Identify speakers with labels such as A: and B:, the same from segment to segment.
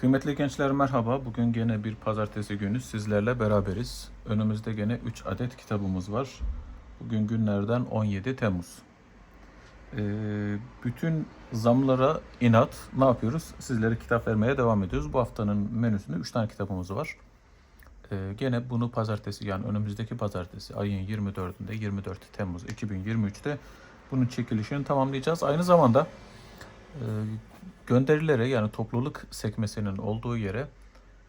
A: Kıymetli gençler merhaba. Bugün gene bir pazartesi günü sizlerle beraberiz. Önümüzde gene 3 adet kitabımız var. Bugün günlerden 17 Temmuz. Ee, bütün zamlara inat ne yapıyoruz? Sizlere kitap vermeye devam ediyoruz. Bu haftanın menüsünde 3 tane kitabımız var. Ee, gene bunu pazartesi yani önümüzdeki pazartesi ayın 24'ünde 24 Temmuz 2023'te bunun çekilişini tamamlayacağız. Aynı zamanda gönderilere yani topluluk sekmesinin olduğu yere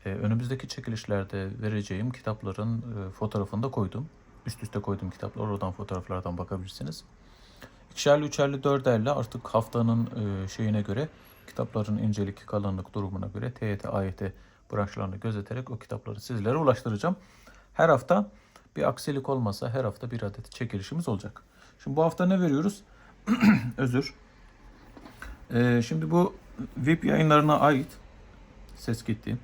A: e, önümüzdeki çekilişlerde vereceğim kitapların e, fotoğrafını da koydum. Üst üste koydum kitaplar. Oradan fotoğraflardan bakabilirsiniz. İkişerli, üçerli, dörderli artık haftanın e, şeyine göre kitapların incelik, kalınlık durumuna göre TYT, AYT branşlarını gözeterek o kitapları sizlere ulaştıracağım. Her hafta bir aksilik olmasa her hafta bir adet çekilişimiz olacak. Şimdi bu hafta ne veriyoruz? Özür. Ee, şimdi bu VIP yayınlarına ait ses gitti.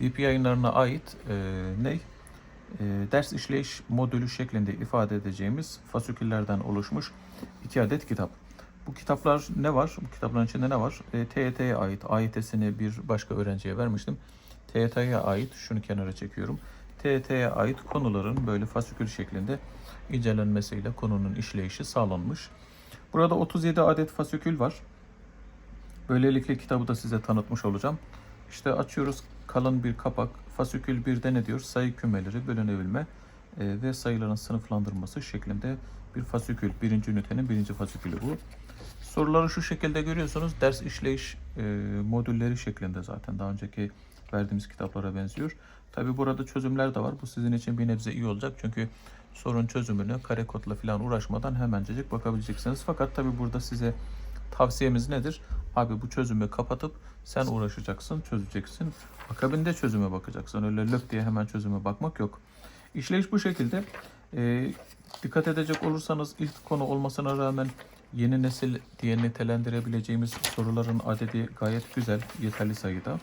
A: VIP yayınlarına ait e, ne? E, ders işleyiş modülü şeklinde ifade edeceğimiz fasiküllerden oluşmuş iki adet kitap. Bu kitaplar ne var? Bu kitapların içinde ne var? E, TYT'ye ait. AYT'sini bir başka öğrenciye vermiştim. TYT'ye ait, şunu kenara çekiyorum. TYT'ye ait konuların böyle fasikül şeklinde incelenmesiyle konunun işleyişi sağlanmış. Burada 37 adet fasikül var. Böylelikle kitabı da size tanıtmış olacağım. İşte açıyoruz kalın bir kapak. Fasikül 1'de ne diyor? Sayı kümeleri, bölünebilme e, ve sayıların sınıflandırması şeklinde bir fasikül. Birinci ünitenin birinci fasikülü bu. Soruları şu şekilde görüyorsunuz. Ders işleyiş e, modülleri şeklinde zaten daha önceki verdiğimiz kitaplara benziyor. Tabi burada çözümler de var. Bu sizin için bir nebze iyi olacak. Çünkü sorun çözümünü kare kodla falan uğraşmadan hemencecik bakabileceksiniz. Fakat tabi burada size tavsiyemiz nedir? Abi bu çözümü kapatıp sen uğraşacaksın, çözeceksin. Akabinde çözüme bakacaksın. Öyle lök diye hemen çözüme bakmak yok. İşleyiş bu şekilde. Ee, dikkat edecek olursanız ilk konu olmasına rağmen yeni nesil diye nitelendirebileceğimiz soruların adedi gayet güzel, yeterli sayıda.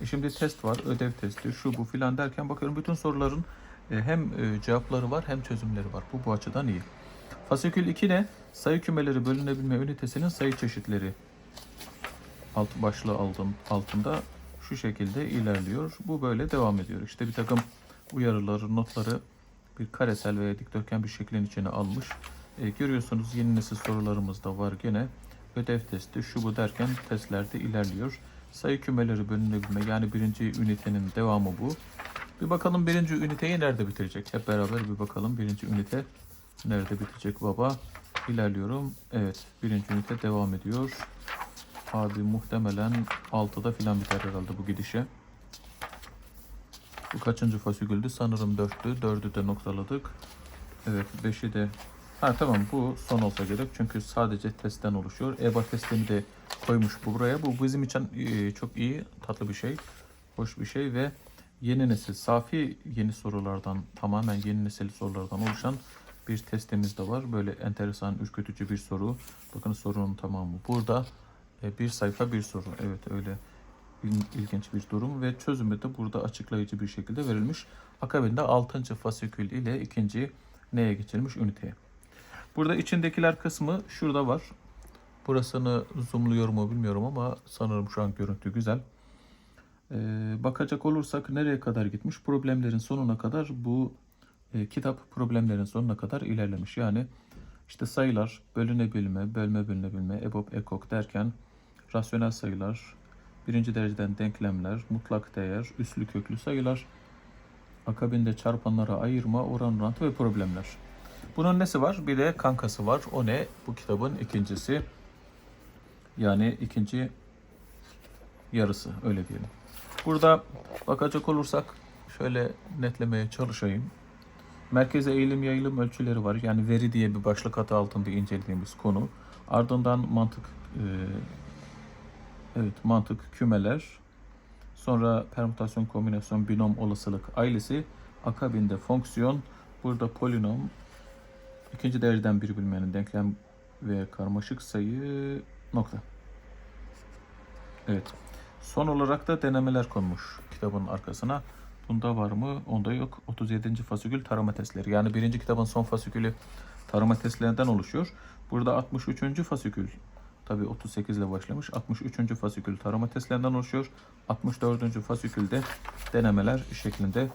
A: E şimdi test var, ödev testi, şu bu filan derken bakıyorum bütün soruların e, hem e, cevapları var hem çözümleri var. Bu bu açıdan iyi. Fasikül 2 ne? Sayı kümeleri bölünebilme ünitesinin sayı çeşitleri alt başlığı altın, altında şu şekilde ilerliyor. Bu böyle devam ediyor. İşte bir takım uyarıları, notları bir karesel veya dikdörtgen bir şeklin içine almış. E, görüyorsunuz yeni nesil sorularımız da var gene. Ödev testi şu bu derken testlerde ilerliyor. Sayı kümeleri bölünebilme yani birinci ünitenin devamı bu. Bir bakalım birinci üniteyi nerede bitirecek? Hep beraber bir bakalım birinci ünite nerede bitecek baba? İlerliyorum. Evet birinci ünite devam ediyor. Abi muhtemelen 6'da filan biter herhalde bu gidişe. Bu kaçıncı fasiküldü? Sanırım 4'tü. 4'ü de noktaladık. Evet 5'i de... Ha tamam bu son olsa gerek. Çünkü sadece testten oluşuyor. EBA testini de koymuş bu buraya. Bu bizim için e, çok iyi, tatlı bir şey. Hoş bir şey ve yeni nesil, safi yeni sorulardan, tamamen yeni nesil sorulardan oluşan bir testimiz de var. Böyle enteresan, ürkütücü bir soru. Bakın sorunun tamamı burada. E, bir sayfa bir soru. Evet öyle il- ilginç bir durum ve çözümü de burada açıklayıcı bir şekilde verilmiş. Akabinde 6. fasikül ile ikinci neye geçilmiş üniteye. Burada içindekiler kısmı şurada var. Burasını zoomluyor mu bilmiyorum ama sanırım şu an görüntü güzel. Ee, bakacak olursak nereye kadar gitmiş? Problemlerin sonuna kadar bu e, kitap problemlerin sonuna kadar ilerlemiş. Yani işte sayılar, bölünebilme, bölme bölünebilme, EBOB, EKOK derken rasyonel sayılar, birinci dereceden denklemler, mutlak değer, üslü köklü sayılar, akabinde çarpanlara ayırma, oran orantı ve problemler. Bunun nesi var? Bir de kankası var. O ne? Bu kitabın ikincisi. Yani ikinci yarısı öyle diyelim. Burada bakacak olursak şöyle netlemeye çalışayım. Merkeze eğilim yayılım ölçüleri var. Yani veri diye bir başlık adı altında incelediğimiz konu. Ardından mantık e, evet mantık kümeler. Sonra permütasyon, kombinasyon, binom, olasılık ailesi. Akabinde fonksiyon. Burada polinom. ikinci dereceden bir bilmenin denklem ve karmaşık sayı nokta. Evet. Son olarak da denemeler konmuş kitabın arkasına. Bunda var mı? Onda yok. 37. fasikül tarama testleri. Yani birinci kitabın son fasikülü tarama testlerinden oluşuyor. Burada 63. fasikül Tabii 38 ile başlamış. 63. fasikül tarama testlerinden oluşuyor. 64. fasikülde denemeler şeklinde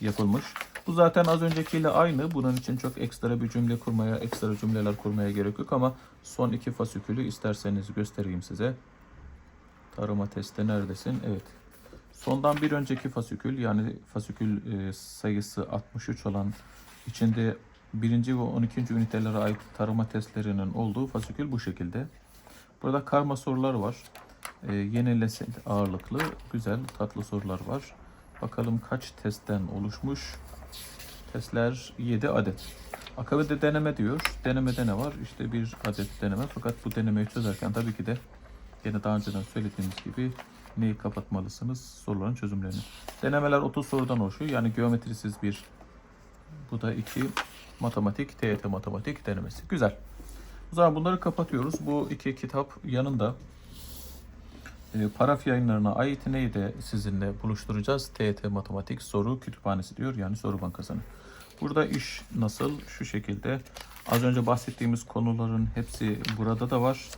A: yapılmış. Bu zaten az öncekiyle aynı. Bunun için çok ekstra bir cümle kurmaya, ekstra cümleler kurmaya gerek yok ama son iki fasikülü isterseniz göstereyim size. Tarama testi neredesin? Evet. Sondan bir önceki fasikül yani fasikül e, sayısı 63 olan içinde birinci ve 12. ünitelere ait tarama testlerinin olduğu fasikül bu şekilde. Burada karma sorular var. E, yenilesin ağırlıklı, güzel, tatlı sorular var. Bakalım kaç testten oluşmuş? Testler 7 adet. Akabede deneme diyor. Denemede ne var? İşte bir adet deneme. Fakat bu denemeyi çözerken tabii ki de Yine daha önceden söylediğimiz gibi neyi kapatmalısınız? Soruların çözümlerini. Denemeler 30 sorudan oluşuyor. Yani geometrisiz bir bu da iki matematik, TYT matematik denemesi. Güzel. O zaman bunları kapatıyoruz. Bu iki kitap yanında e, paraf yayınlarına ait neyi de sizinle buluşturacağız. TYT matematik soru kütüphanesi diyor. Yani soru bankasını. Burada iş nasıl? Şu şekilde. Az önce bahsettiğimiz konuların hepsi burada da var.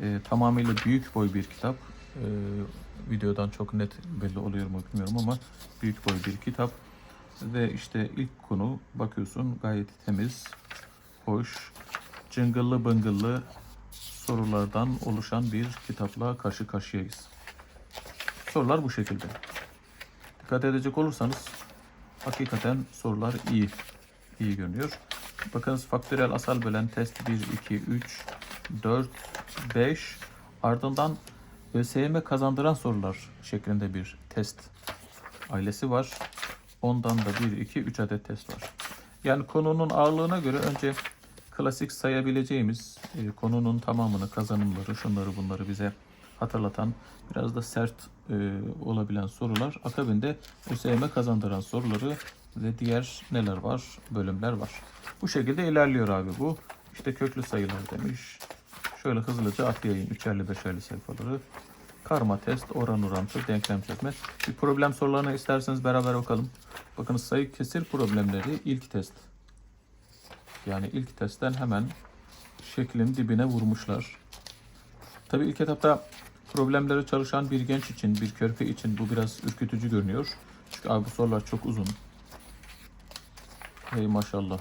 A: E, tamamıyla büyük boy bir kitap. E, videodan çok net belli oluyor mu bilmiyorum ama büyük boy bir kitap. Ve işte ilk konu bakıyorsun gayet temiz, hoş, cıngıllı bıngıllı sorulardan oluşan bir kitapla karşı karşıyayız. Sorular bu şekilde. Dikkat edecek olursanız hakikaten sorular iyi. iyi görünüyor. Bakınız faktörel asal bölen test 1, 2, 3, 4, 5 ardından ÖSYM kazandıran sorular şeklinde bir test ailesi var. Ondan da 1, 2, 3 adet test var. Yani konunun ağırlığına göre önce klasik sayabileceğimiz e, konunun tamamını, kazanımları, şunları bunları bize hatırlatan, biraz da sert e, olabilen sorular. Akabinde ÖSYM kazandıran soruları ve diğer neler var, bölümler var. Bu şekilde ilerliyor abi bu. İşte köklü sayılar demiş. Şöyle hızlıca atlayayım. Üçerli beşerli sayfaları. Karma test, oran orantı, denklem çözme. Bir problem sorularına isterseniz beraber bakalım. Bakın sayı kesir problemleri ilk test. Yani ilk testten hemen şeklin dibine vurmuşlar. Tabii ilk etapta problemleri çalışan bir genç için, bir körpe için bu biraz ürkütücü görünüyor. Çünkü abi bu sorular çok uzun. Hey maşallah.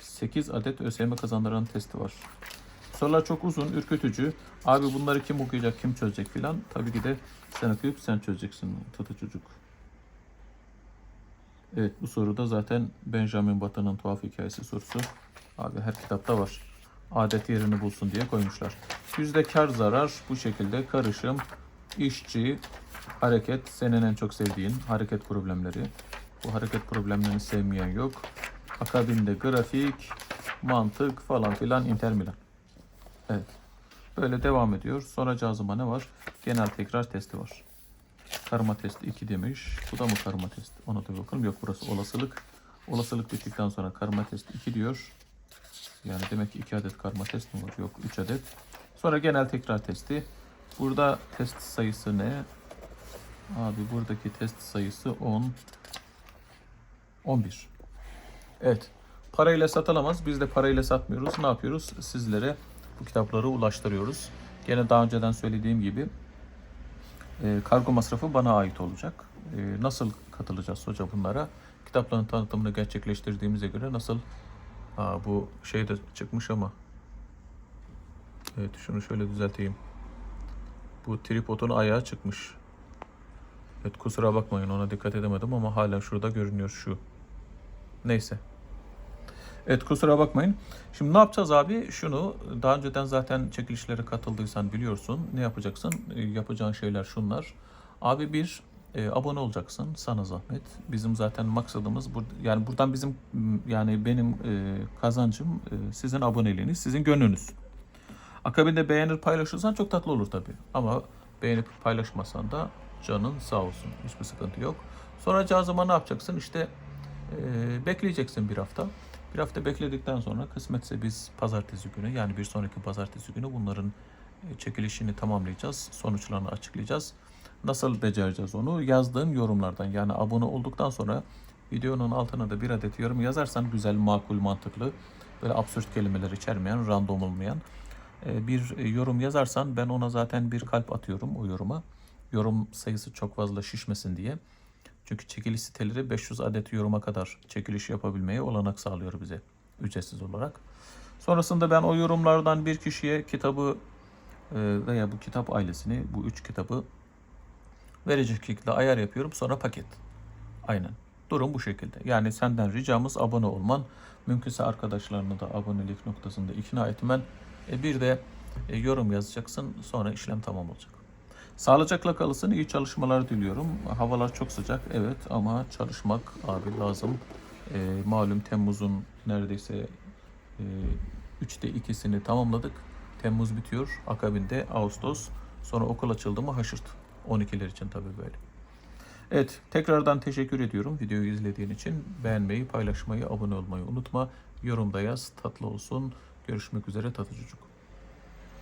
A: 8 adet ÖSYM kazandıran testi var. Sorular çok uzun, ürkütücü. Abi bunları kim okuyacak, kim çözecek filan. Tabii ki de sen okuyup sen çözeceksin tatı çocuk. Evet bu soruda zaten Benjamin Battı'nın tuhaf hikayesi sorusu. Abi her kitapta var. Adet yerini bulsun diye koymuşlar. Yüzde kar zarar bu şekilde karışım, işçi, hareket senin en çok sevdiğin hareket problemleri. Bu hareket problemlerini sevmeyen yok. Akabinde grafik, mantık falan filan intermilan. Evet. Böyle devam ediyor. Sonra cazıma ne var? Genel tekrar testi var. Karma testi 2 demiş. Bu da mı karma test? Ona da bakalım. Yok burası olasılık. Olasılık bittikten sonra karma test 2 diyor. Yani demek ki 2 adet karma test mi var? Yok 3 adet. Sonra genel tekrar testi. Burada test sayısı ne? Abi buradaki test sayısı 10. 11. Evet. Parayla satılamaz. Biz de parayla satmıyoruz. Ne yapıyoruz? Sizlere bu kitapları ulaştırıyoruz. Gene daha önceden söylediğim gibi e, kargo masrafı bana ait olacak. E, nasıl katılacağız hoca bunlara? Kitapların tanıtımını gerçekleştirdiğimize göre nasıl Aa, bu şey de çıkmış ama Evet şunu şöyle düzelteyim. Bu tripodun ayağı çıkmış. Evet kusura bakmayın ona dikkat edemedim ama hala şurada görünüyor şu. Neyse. Evet kusura bakmayın. Şimdi ne yapacağız abi? Şunu daha önceden zaten çekilişlere katıldıysan biliyorsun. Ne yapacaksın? E, yapacağın şeyler şunlar. Abi bir e, abone olacaksın sana zahmet. Bizim zaten maksadımız bur yani buradan bizim yani benim e, kazancım e, sizin aboneliğiniz, sizin gönlünüz. Akabinde beğenir paylaşırsan çok tatlı olur tabii. Ama beğenip paylaşmasan da canın sağ olsun. Hiçbir sıkıntı yok. Sonra zaman ne yapacaksın? İşte e, bekleyeceksin bir hafta. Bir hafta bekledikten sonra kısmetse biz pazartesi günü yani bir sonraki pazartesi günü bunların e, çekilişini tamamlayacağız. Sonuçlarını açıklayacağız. Nasıl becereceğiz onu? Yazdığın yorumlardan yani abone olduktan sonra videonun altına da bir adet yorum yazarsan güzel, makul, mantıklı böyle absürt kelimeler içermeyen, random olmayan e, bir e, yorum yazarsan ben ona zaten bir kalp atıyorum o yoruma. Yorum sayısı çok fazla şişmesin diye. Çünkü çekiliş siteleri 500 adet yoruma kadar çekiliş yapabilmeye olanak sağlıyor bize ücretsiz olarak. Sonrasında ben o yorumlardan bir kişiye kitabı e, veya bu kitap ailesini, bu üç kitabı verecek şekilde ayar yapıyorum. Sonra paket. Aynen. Durum bu şekilde. Yani senden ricamız abone olman. Mümkünse arkadaşlarını da abonelik noktasında ikna etmen. E, bir de e, yorum yazacaksın. Sonra işlem tamam olacak. Sağlıcakla kalırsın. iyi çalışmalar diliyorum. Havalar çok sıcak evet ama çalışmak abi lazım. E, malum Temmuz'un neredeyse e, üçte ikisini tamamladık. Temmuz bitiyor. Akabinde Ağustos. Sonra okul açıldı mı haşırt. 12'ler için tabii böyle. Evet, tekrardan teşekkür ediyorum videoyu izlediğin için. Beğenmeyi, paylaşmayı, abone olmayı unutma. Yorumda yaz, tatlı olsun. Görüşmek üzere tatlı.